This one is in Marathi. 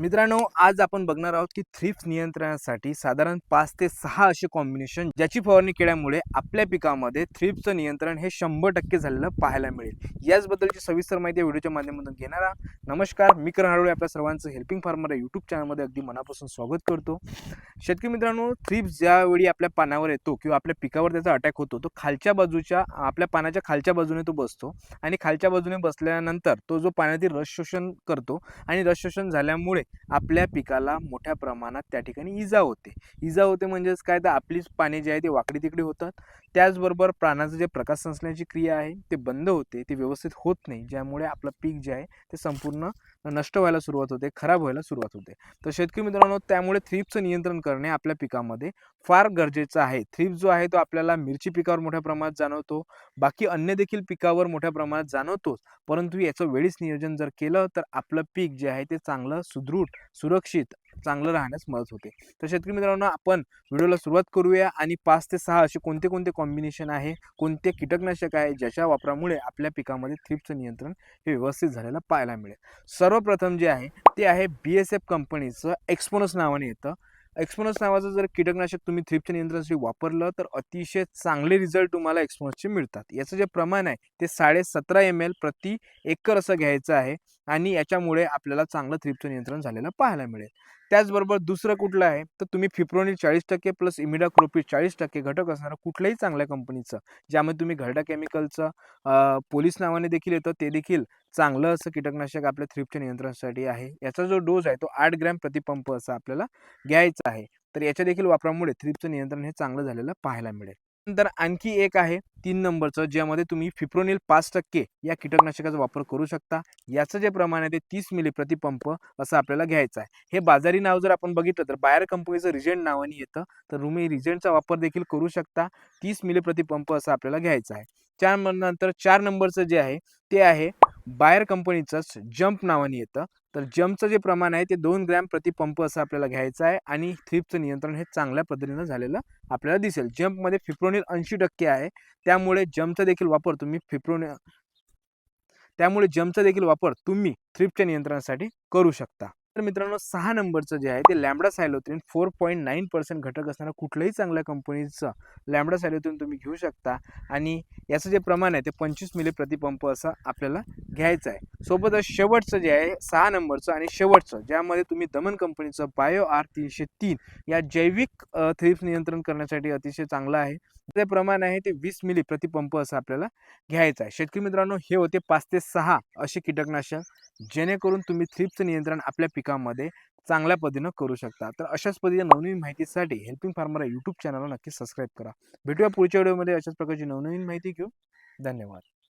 मित्रांनो आज आपण बघणार आहोत की थ्रिप्स नियंत्रणासाठी साधारण पाच ते सहा असे कॉम्बिनेशन ज्याची फवारणी केल्यामुळे आपल्या पिकामध्ये थ्रिप्सचं नियंत्रण हे शंभर टक्के झालेलं पाहायला मिळेल. याचबद्दलची सविस्तर माहिती व्हिडिओच्या माध्यमातून घेणार नमस्कार मी करण हळवळे आपल्या सर्वांचं हेल्पिंग फार्मर यूट्यूब चॅनलमध्ये अगदी मनापासून स्वागत करतो. शेतकरी मित्रांनो थ्रिप्स ज्यावेळी आपल्या पानावर येतो किंवा आपल्या पिकावर त्याचा अटॅक होतो तो खालच्या बाजूच्या आपल्या पानाच्या खालच्या बाजूने तो बसतो आणि खालच्या बाजूने बसल्यानंतर तो जो पाण्यातील रस शोषण करतो आणि रस शोषण झाल्यामुळे आपल्या पिकाला मोठ्या प्रमाणात त्या ठिकाणी इजा होते. इजा होते म्हणजेच काय? तर आपलीच पाने जे आहे ते वाकडी तिकडे होतात. त्याचबरोबर प्राणाचं जे प्रकाश संश्लेषणाची क्रिया आहे ते बंद होते ते व्यवस्थित होत नाही. ज्यामुळे आपलं पीक जे आहे ते संपूर्ण नष्ट व्हायला सुरुवात होते खराब व्हायला सुरुवात होते. तर शेतकरी मित्रांनो त्यामुळे थ्रीपचं नियंत्रण करणे आपल्या पिकामध्ये फार गरजेचं आहे. थ्रीप जो आहे तो आपल्याला मिरची पिकावर मोठ्या प्रमाणात जाणवतो. बाकी अन्य देखील पिकावर मोठ्या प्रमाणात जाणवतोच. परंतु याचं वेळीच नियोजन जर केलं तर आपलं पीक जे आहे ते चांगलं सुदृढ सुरक्षित चांगलं राहण्यास मदत होते. तर शेतकरी मित्रांनो आपण व्हिडिओला सुरुवात करूया आणि पाच ते सहा असे कोणते कोणते कॉम्बिनेशन आहे कोणते कीटकनाशक आहे ज्याच्या वापरामुळे आपल्या पिकामध्ये थ्रिपचं नियंत्रण हे व्यवस्थित झालेलं पाहायला मिळेल. सर्वप्रथम जे आहे ते आहे बी एस एफ कंपनीचं एक्सपोनस नावाने येतं. एक्सपोनस नावाचं जर कीटकनाशक तुम्ही थ्रिपच्या नियंत्रणासाठी वापरलं तर अतिशय चांगले रिझल्ट तुम्हाला एक्सपोनसचे मिळतात. याचं जे प्रमाण आहे ते साडे सतरा एम एल प्रति एकर असं घ्यायचं आहे आणि याच्यामुळे आपल्याला चांगलं थ्रिपचं नियंत्रण झालेलं पाहायला मिळेल. त्याचबरोबर दुसरं कुठलं आहे? तर तुम्ही फिप्रोनिल चाळीस टक्के प्लस इमिडाक्रोपिड चाळीस टक्के घटक असणारं कुठल्याही चांगल्या कंपनीचं ज्यामध्ये तुम्ही घरडा केमिकलचं पोलीस नावाने देखील येतं ते देखील चांगलं असं कीटकनाशक आपल्या थ्रिपच्या नियंत्रणासाठी आहे. याचा जो डोस आहे तो आठ ग्रॅम प्रतिपंप असा आपल्याला घ्यायचा आहे. तर याच्या देखील वापरामुळे थ्रिपचं नियंत्रण हे चांगलं झालेलं पाहायला मिळेल. त्यानंतर आणखी एक आहे तीन नंबरचं ज्यामध्ये तुम्ही फिप्रोनिल पाच टक्के या कीटकनाशकाचा वापर करू शकता. याचं जे प्रमाण आहे ते तीस मिली प्रतिपंप असं आपल्याला घ्यायचं आहे. हे बाजारी नाव जर आपण बघितलं तर बायर कंपनीचं रिजेंट नावाने येतं तर तुम्ही रिजेंटचा वापर देखील करू शकता. तीस मिली प्रतिपंप असं आपल्याला घ्यायचं आहे. चार नंतर चार नंबरचं जे आहे ते आहे बायर कंपनीचंच जम्प नावाने येतं. तर जम्पचं जे प्रमाण आहे ते दोन ग्रॅम प्रतिपंप असं आपल्याला घ्यायचं आहे आणि थ्रिपचं नियंत्रण हे चांगल्या पद्धतीनं झालेलं आपल्याला दिसेल. जम्पमध्ये फिप्रोनिल ऐंशी टक्के आहे. त्यामुळे जम्पचा देखील वापर तुम्ही फिप्रोनि त्यामुळे जम्पचा देखील वापर तुम्ही थ्रिपच्या नियंत्रणासाठी करू शकता. तर मित्रांनो सहा नंबरचं जे आहे ते lambda cyhalothrin four point nine percent घटक असणारं कुठल्याही चांगल्या कंपनीचं लॅमडा सायलोत्रीन तुम्ही घेऊ शकता. आणि याचं जे प्रमाण आहे ते पंचवीस मिली प्रतिपंप असं आपल्याला घ्यायचं आहे. सोबतच शेवटचं जे आहे सहा नंबरचं आणि शेवटचं ज्यामध्ये तुम्ही दमन कंपनीचं बायो आर तीनशे तीन या जैविक थ्रिप्स नियंत्रण करण्यासाठी अतिशय चांगलं आहे. ते प्रमाण आहे ते वीस मिली प्रतिपंप असं आपल्याला घ्यायचं आहे. शेतकरी मित्रांनो हे होते पाच ते सहा असे कीटकनाशक जेणेकरून तुम्ही थ्रिप्सचं नियंत्रण आपल्या पिकामध्ये चांगल्या पद्धतीनं करू शकता. तर अशाच पद्धतीने नवनवीन माहितीसाठी हेल्पिंग फार्मर या यूट्यूब चॅनलला नक्की सबस्क्राईब करा. भेटूया पुढच्या व्हिडिओमध्ये अशाच प्रकारची नवनवीन माहिती घेऊ धन्यवाद.